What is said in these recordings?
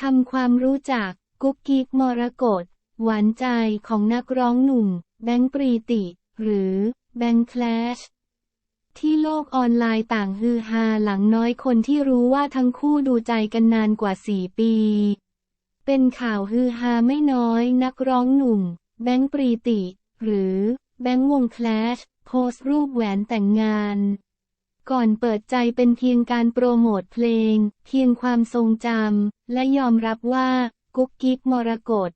ทำความรู้จัก กุ๊กกิ๊กมรกตหวานใจของนักร้องหนุ่ม แบงค์ปรีติ หรือแบงค์แคลชที่โลกออนไลน์ต่างฮือฮาหลังน้อยคนที่รู้ว่าทั้งคู่ดูใจกันนานกว่า 4 ปี เป็นข่าวฮือฮาไม่น้อยนักร้องหนุ่ม แบงค์ปรีติ หรือแบงค์วงแคลชโพสต์รูปแหวนแต่งงาน ก่อนเปิดใจเป็นเพียงการโปรโมทเพลง เพียงความทรงจำ และยอมรับว่า กุ๊กกิ๊กมรกต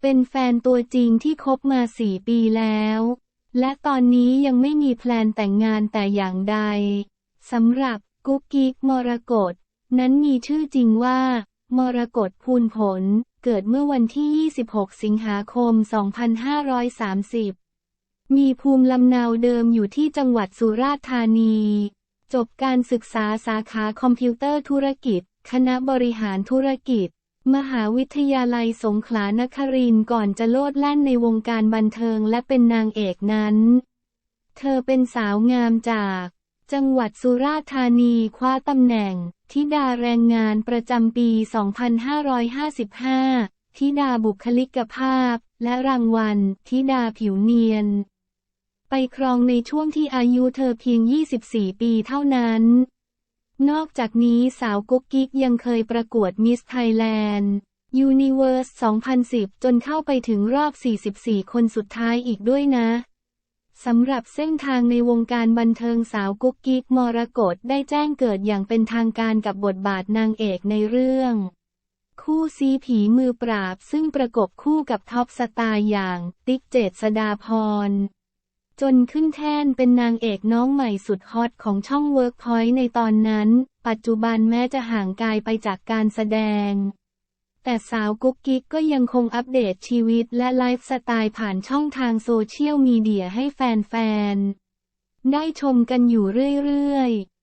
เป็นแฟนตัวจริงที่คบมาสี่ปีแล้ว และตอนนี้ยังไม่มีแพลนแต่งงานแต่อย่างใดสำหรับกุ๊กกิ๊กมรกตนั้นมีชื่อจริงว่า มรกตพูนผล เกิดเมื่อวันที่ 26 สิงหาคม 2530 มีภูมิลำเนาเดิมอยู่ที่จังหวัดสุราษฎร์ธานี จบการศึกษาสาขาคอมพิวเตอร์ธุรกิจ คณะบริหารธุรกิจ มหาวิทยาลัยสงขลานครินทร์ก่อนจะโลดแล่นในวงการบันเทิงและเป็นนางเอกนั้น เธอเป็นสาวงามจาก จังหวัดสุราษฎร์ธานีคว้าตำแหน่งธิดาแรงงานประจำปี 2555 ธิดาบุคลิกภาพ และรางวัล ธิดาผิวเนียน ไปครองในช่วงที่อายุเธอเพียง 24 ปีเท่านั้น นอกจากนี้สาวกุ๊กกิ๊กยังเคยประกวดมิสไทยแลนด์ Universe 2010 จนเข้าไปถึงรอบ 44 คนสุดท้ายอีกด้วยนะสำหรับเส้นทางในวงการบันเทิงสาวกุ๊กกิ๊กมรกตได้แจ้งเกิดอย่างเป็นทางการกับบทบาทนางเอกในเรื่อง คู่ซีผีมือปราบซึ่งประกบคู่กับท็อปสตาร์อย่าง ติ๊กเจษดาพร จนขึ้นแท่นเป็นนางเอกน้องใหม่สุดฮอตของช่องเวิร์กพอยต์ในตอนนั้น ปัจจุบันแม้จะห่างกายไปจากการแสดง แต่สาวกุ๊กกิ๊กก็ยังคงอัปเดตชีวิตและไลฟ์สไตล์ผ่านช่องทางโซเชียลมีเดียให้แฟนๆ ได้ชมกันอยู่เรื่อยๆ